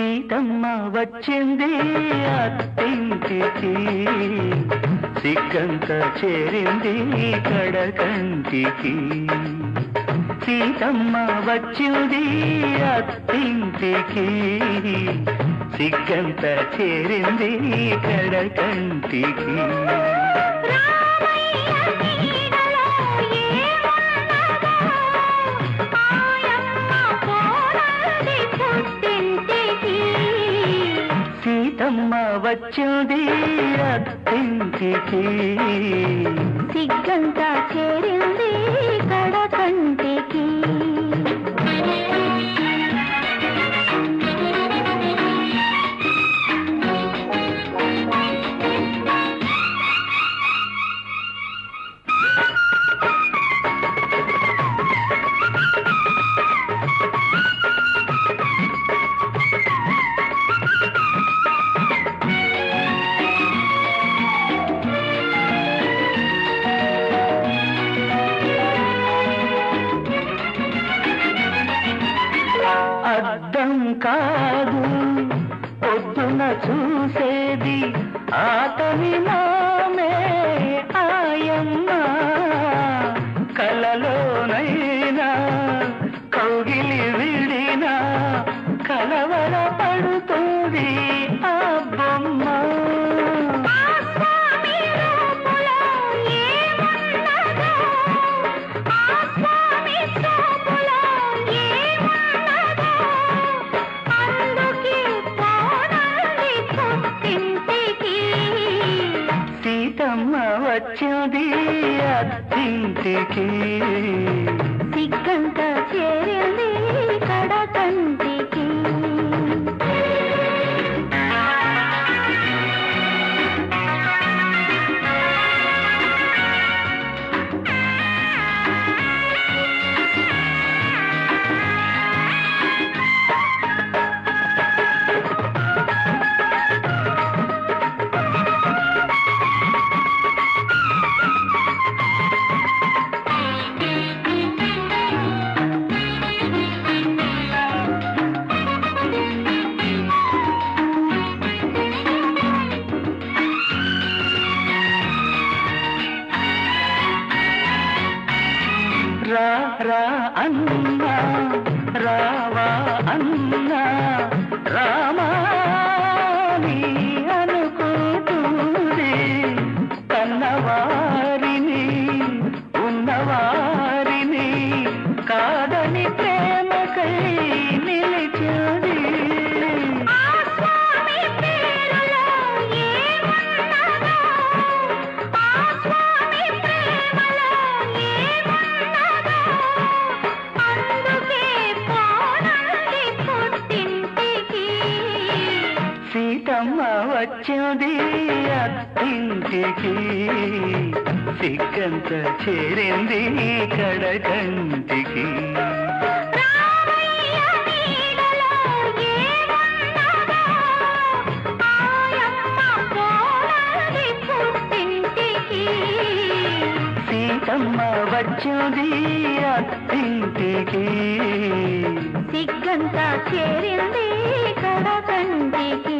సీతమ్మ వచ్చింది అత్తింటికి. సిగ్గంత చేరింది కడకంటికి. సీతమ్మ వచ్చింది అత్తింటికి. సిగ్గంత చేరింది కడకంటికి. అమ్మ వచ్చింది అత్తింటికి సిగ్గంతా చేరింది కడ కడకంటికి అద్దం కాదు. పొద్దున చూసేది ఆతని నామే వచ్చింది అత్తింటికి సిగ్గంత చేరే రా రా అన్నా రావా అన్నా సీతమ్మ వచ్చింది అత్తింటికి సిగ్గంత చేరింది కడకంటికి పోనంది పుట్టింటికి. సీతమ్మ వచ్చింది అత్తింటికి సిగ్గంతా చేరింది కడకంటికి